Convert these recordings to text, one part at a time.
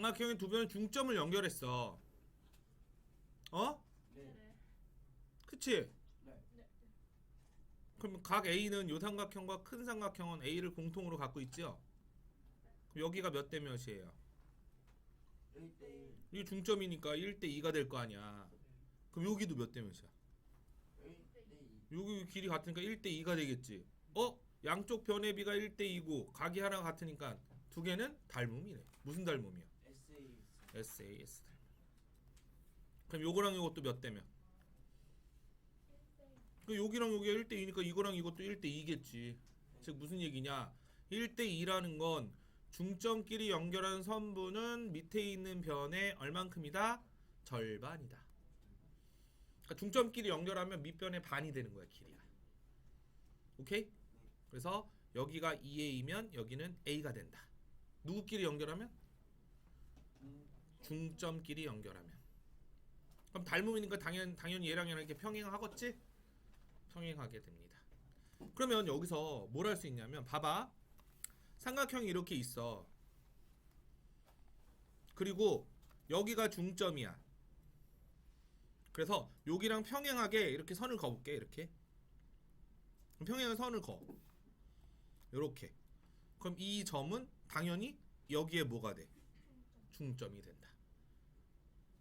삼각형의 두 변은 중점을 연결했어. 어? 네. 네. 그치? 네. 네. 그럼 각 A는 요 삼각형과 큰 삼각형은 A를 공통으로 갖고 있죠? 그럼 여기가 몇 대 몇이에요? 1대 1 이게 중점이니까 1대 2가 될 거 아니야. 그럼 여기도 몇 대 몇이야? 1대 2 여기 길이 같으니까 1대 2가 되겠지. 어? 양쪽 변의 비가 1대 2고 각이 하나 같으니까 두 개는 닮음이네. 무슨 닮음이야? SAS. 그럼 요거랑 요것도 몇 대면? 그 여기랑 여기가 1대 2니까 이거랑 이것도 1대 2겠지. 즉 무슨 얘기냐? 1대 2라는 건 중점끼리 연결한 선분은 밑에 있는 변의 얼만큼이다? 절반이다. 그러니까 중점끼리 연결하면 밑변의 반이 되는 거야, 길이가. 오케이? 그래서 여기가 2a이면 여기는 a가 된다. 누구끼리 연결하면? 음, 중점끼리 연결하면. 그럼 닮음이니까 당연 당연히 얘랑 얘랑 이렇게 평행하겠지? 평행하게 됩니다. 그러면 여기서 뭘 할 수 있냐면 봐봐. 삼각형이 이렇게 있어. 그리고 여기가 중점이야. 그래서 여기랑 평행하게 이렇게 선을 그어볼게 이렇게. 평행한 선을 그어. 이렇게. 그럼 이 점은 당연히 여기에 뭐가 돼? 중점이 된다.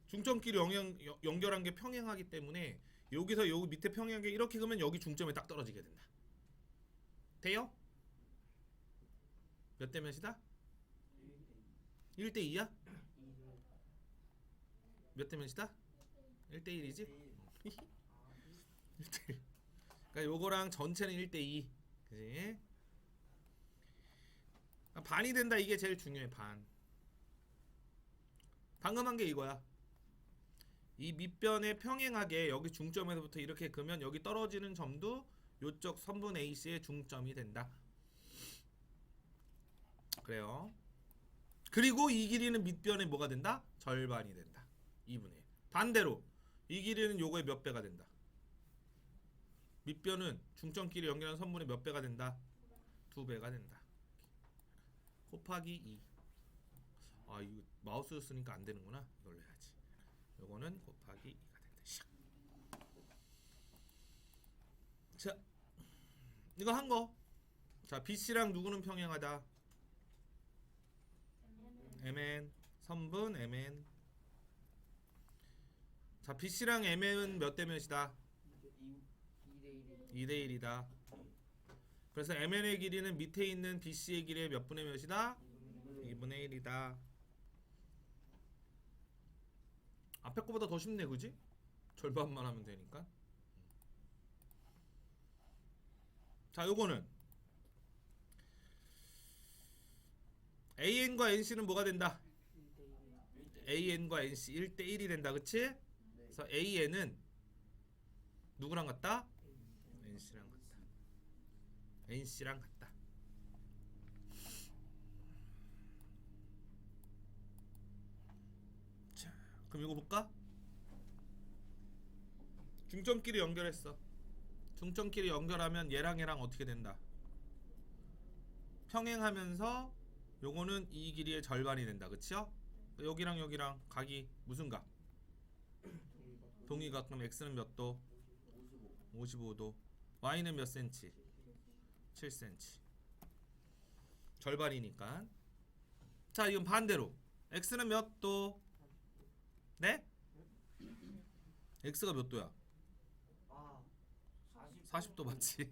중점끼리 영향, 여- 연결한 게 평행하기 때문에 여기서 여기 밑에 평행하게 이렇게 그러면 여기 중점에 딱 떨어지게 된다. 돼요? 몇 대 몇이다? 1대2 1대 2야? 2를 몇대 몇이다? 1대 1이지? 1 1대 1. 그러니까 요거랑 전체는 1대 2. 그지? 아, 반이 된다 이게 제일 중요해 반. 방금 한 게 이거야. 이 밑변에 평행하게 여기 중점에서부터 이렇게 그면 여기 떨어지는 점도 요쪽 선분 AC의 중점이 된다. 그래요. 그리고 이 길이는 밑변에 뭐가 된다? 절반이 된다. 2분의 1. 반대로 이 길이는 요거의 몇 배가 된다. 밑변은 중점끼리 연결한 선분의 몇 배가 된다? 두 배가 된다. 곱하기 2. 아 이거 마우스 쓰니까 안 되는구나. 이걸로 해야지. 요거는 곱하기 2가 된다. 샥. 자, 이거 한 거. 자, BC랑 누구는 평행하다? MN 선분 MN. 자, BC랑 MN은 몇 대 몇이다? 2대1 2대 1이다. 그래서 MN의 길이는 밑에 있는 BC의 길이의 몇 분의 몇이다? 2분의 1이다. 앞에 거보다 더 쉽네, 그지? 절반만 하면 되니까. 자, 요거는 AN과 NC는 뭐가 된다? 1대1 AN과 NC 1대 1이 된다, 그치? 네 그래서 AN은 누구랑 같다? NC랑 같다. NC랑 같다. 자, 그럼 이거 볼까? 중점끼리 연결했어. 중점끼리 연결하면 얘랑 얘랑 어떻게 된다? 평행하면서 요거는 이 길이의 절반이 된다. 그치요? 여기랑 여기랑 각이 무슨 각? 동의각 그럼 x는 몇 도? 55 55도. y는 몇 센치? 7cm. 절반이니까. 자, 이건 반대로. x는 몇 도? 네? x가 몇 도야? 아 40. 40도 맞지?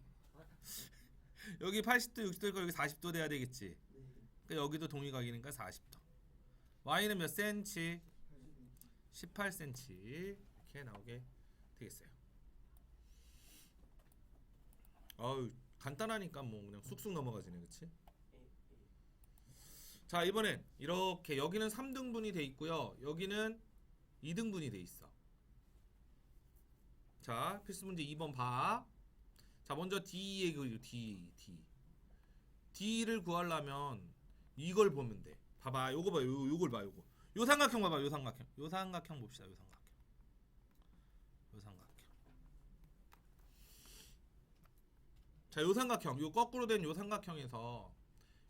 여기 80도, 60도니까 여기 40도 돼야 되겠지. 네 그러니까 여기도 동의각이니까 40도. y는 몇? 82 18cm 이렇게 나오게 되겠어요. 아유 간단하니까 뭐 그냥 쑥쑥 넘어가지네, 에. 자 이번엔 이렇게 여기는 3등분이 돼 있고요, 여기는 2등분이 돼 있어. 자 필수 문제 2번 봐. 자 먼저 D의 그 D D D를 구하려면 이걸 보면 돼. 봐봐, 요거 봐, 요 요걸 봐, 요거. 요 삼각형 봐봐, 요 삼각형. 요 삼각형 봅시다, 요 삼각형. 요 삼각형. 자, 요 삼각형, 요 거꾸로 된 요 삼각형에서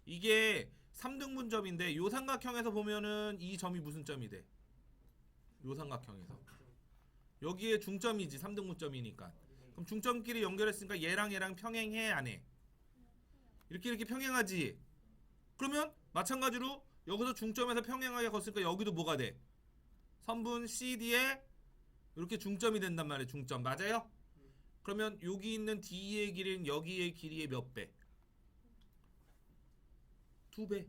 이게 3등분점인데 요 삼각형에서 보면은 이 점이 무슨 점이 돼? 요 삼각형에서 여기에 중점이지 3등분점이니까 그럼 중점끼리 연결했으니까 얘랑 얘랑 평행해 안 해? 이렇게 이렇게 평행하지 그러면 마찬가지로 여기서 중점에서 평행하게 걷으니까 여기도 뭐가 돼? 선분 CD에 이렇게 중점이 된단 말이에요 중점 맞아요? 그러면 여기 있는 D의 길이는 여기의 길이의 몇 배? 두 배.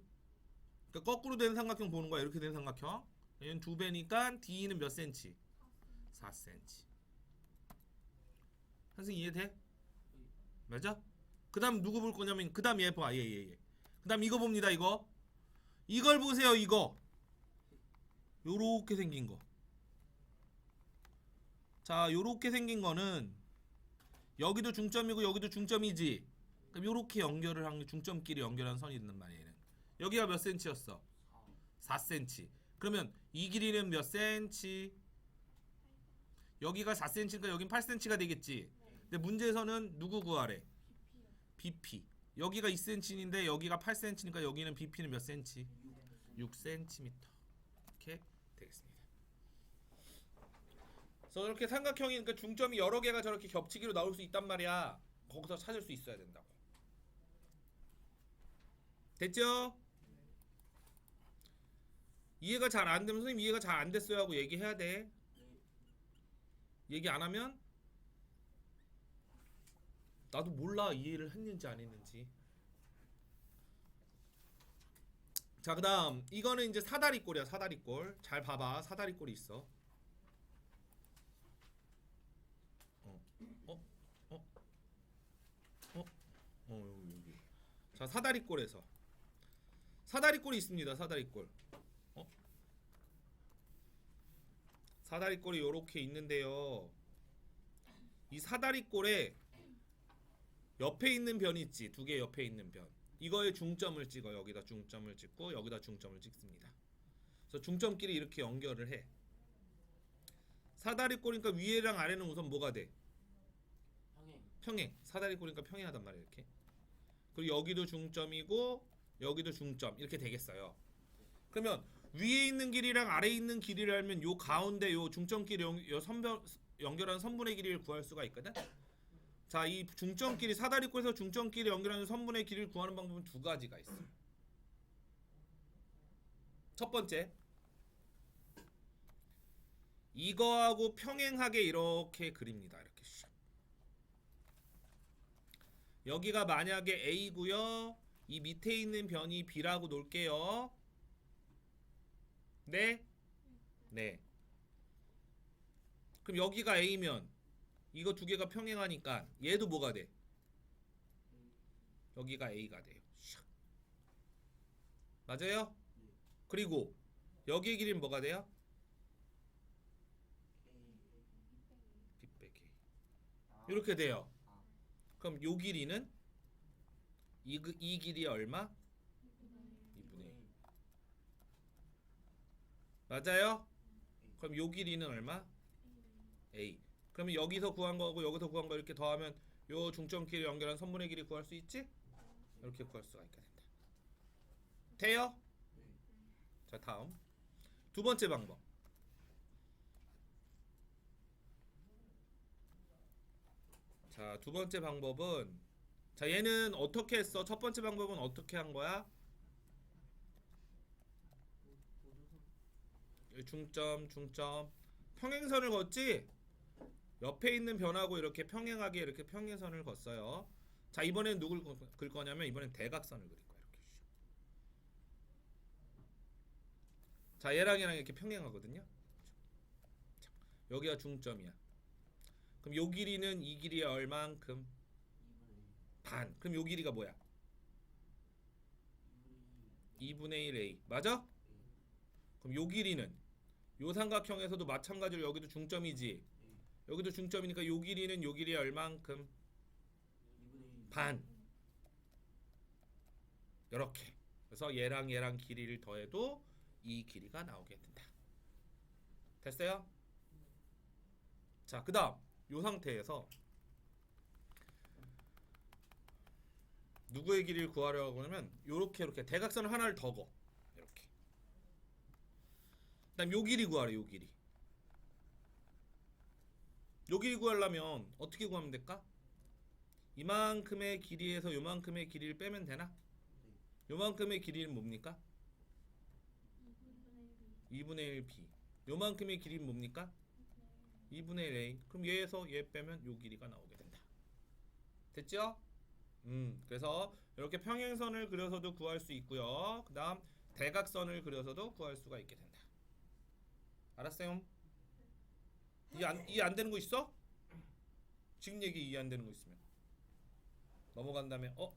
그러니까 거꾸로 된 삼각형 보는 거야. 이렇게 된 삼각형. 얘는 두 배니까 D는 몇 센치? 4cm. 선생님 이해돼? 맞아? 그 다음 누구 볼 거냐면 그 다음 얘 봐. 얘얘 얘. 그다음 이거 봅니다. 이거. 이걸 보세요. 이거. 요렇게 생긴 거. 자, 요렇게 생긴 거는 여기도 중점이고 여기도 중점이지. 그럼 요렇게 연결을 한게 중점끼리 연결한 선이 있는 말이에요. 여기가 몇 센치였어? 4cm. 그러면 이 길이는 몇 센치? 여기가 4cm니까 여긴 8cm가 되겠지. 근데 문제에서는 누구 구하래? BP. 여기가 2cm인데 여기가 8cm니까 여기는 BP는 몇 cm? 6cm. 이렇게 되겠습니다. 그래서 이렇게 삼각형이니까 중점이 여러 개가 저렇게 겹치기로 나올 수 있단 말이야. 거기서 찾을 수 있어야 된다고. 됐죠? 이해가 잘 안 되면 선생님 이해가 잘 안 됐어요 하고 얘기해야 돼. 얘기 안 하면 나도 몰라 이해를 했는지 안 했는지. 자 그다음 이거는 이제 사다리꼴이야 사다리꼴. 잘 봐봐 사다리꼴이 있어. 어, 어, 어, 어, 어 여기 여기. 자 사다리꼴에서 사다리꼴이 있습니다 사다리꼴. 어? 사다리꼴이 요렇게 있는데요. 이 사다리꼴에 옆에 있는 변이 있지. 두 개 옆에 있는 변. 이거에 중점을 찍어. 여기다 중점을 찍고 여기다 중점을 찍습니다. 그래서 중점끼리 이렇게 연결을 해. 사다리꼴이니까 위에랑 아래는 우선 뭐가 돼? 평행. 평행. 사다리꼴이니까 평행하단 말이야 이렇게. 그리고 여기도 중점이고 여기도 중점. 이렇게 되겠어요. 그러면 위에 있는 길이랑 아래에 있는 길이를 알면 요 가운데 요 중점끼리 연, 요 선변 연결한 선분의 길이를 구할 수가 있거든 자, 이 중점끼리 사다리꼴에서 중점끼리 연결하는 선분의 길이를 구하는 방법은 두 가지가 있어. 첫 번째, 이거하고 평행하게 이렇게 그립니다. 이렇게 샥. 여기가 만약에 A고요. 이 밑에 있는 변이 B라고 놓을게요. 네? 네. 그럼 여기가 A면 이거 두 개가 평행하니까 얘도 뭐가 돼? 여기가 A가 돼요. 샥. 맞아요? 그리고 여기의 길이는 뭐가 돼요? B 빼기 이렇게 돼요. 그럼 요 길이는 이, 그- 이 길이 얼마? 2분의 1. 맞아요? 그럼 요 길이는 얼마? A. 그러면 여기서 구한 거하고 여기서 구한 거 이렇게 더하면 요 중점끼리 연결한 선분의 길이 구할 수 있지? 이렇게 구할 수가 있게 된다. 돼요? 자 다음 두 번째 방법. 자 두 번째 방법은 자 얘는 어떻게 했어? 첫 번째 방법은 어떻게 한 거야? 중점 중점 평행선을 걷지? 옆에 있는 변하고 이렇게 평행하게 이렇게 평행선을 걷어요. 자 이번엔 누굴 거- 그릴 거냐면 이번엔 대각선을 그릴 거야 이렇게. 자 얘랑 얘랑 이렇게 평행하거든요. 자, 여기가 중점이야. 그럼 요 길이는 이 길이의 얼만큼? 2분의 반. 그럼 요 길이가 뭐야? 2분의 2분의 1 a. 맞아? 그럼 요 길이는 요 삼각형에서도 마찬가지로 여기도 중점이지. 여기도 중점이니까 요 길이는 요 길이의 얼만큼? 2분의 1 반. 이렇게. 그래서 얘랑 얘랑 길이를 더해도 이 길이가 나오게 된다. 됐어요? 자, 그다음 요 상태에서 누구의 길이를 구하려고 하면 요렇게 이렇게 대각선을 하나를 더 거. 그다음 요 길이 구하래. 요 길이. 요 길이 구하려면 어떻게 구하면 될까? 이만큼의 길이에서 요만큼의 길이를 빼면 되나? 요만큼의 길이는 뭡니까? 2분의 1 b. 요만큼의 길이는 뭡니까? 2분의 1 a. 그럼 얘에서 얘 빼면 요 길이가 나오게 된다. 됐죠? 음, 그래서 이렇게 평행선을 그려서도 구할 수 있고요. 그 다음 대각선을 그려서도 구할 수가 있게 된다. 알았어요? 이해 안, 이해 안 되는 거 있어? 지금 얘기 이해 안 되는 거 있으면 넘어간 다음에 어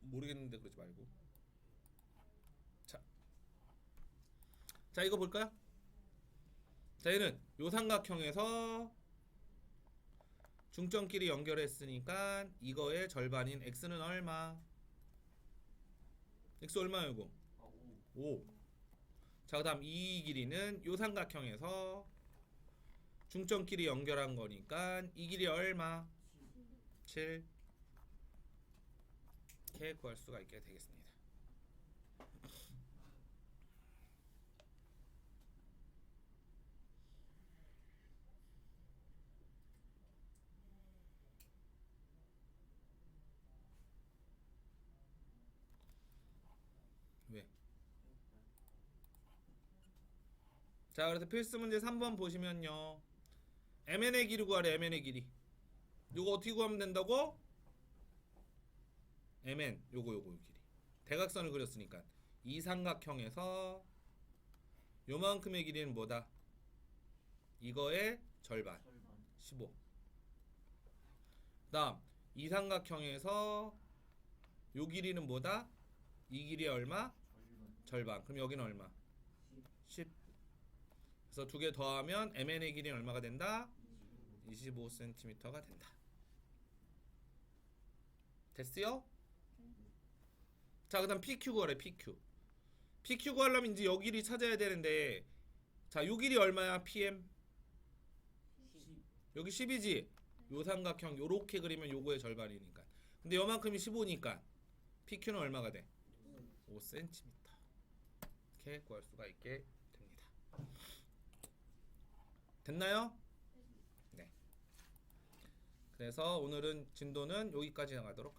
모르겠는데 그러지 말고 자, 자 이거 볼까요? 자 얘는 요 삼각형에서 중점끼리 연결했으니까 이거의 절반인 x는 얼마? x 얼마예요 이거? 아, 오. 5. 자, 그 다음 이 길이는 요 삼각형에서 중점끼리 연결한 거니까 이 길이 얼마? 7. 이렇게 구할 수가 있게 되겠습니다. 자, 그래서 필수 문제 3번 보시면요. MN의 길이 구하래. MN의 길이. 요거 어떻게 구하면 된다고? MN 요거 요거 요 길이. 대각선을 그렸으니까 이 삼각형에서 요만큼의 길이는 뭐다? 이거의 절반. 절반. 15. 그다음 이 삼각형에서 요 길이는 뭐다? 이 길이 얼마? 절반. 절반. 그럼 여기는 얼마? 10. 그래서 두 개 더하면 MN의 길이는 얼마가 된다? 25cm가 된다. 됐어요? 자, 그다음 PQ 구하래. PQ. PQ 구하려면 이제 여 길이 찾아야 되는데 자, 요 길이 얼마야? PM. 10. 여기 10이지. 요 삼각형 요렇게 그리면 요거의 절반이니까. 근데 요만큼이 15니까 PQ는 얼마가 돼? 5cm. 이렇게 구할 수가 있게. 됐나요? 네. 그래서 오늘은 진도는 여기까지 나가도록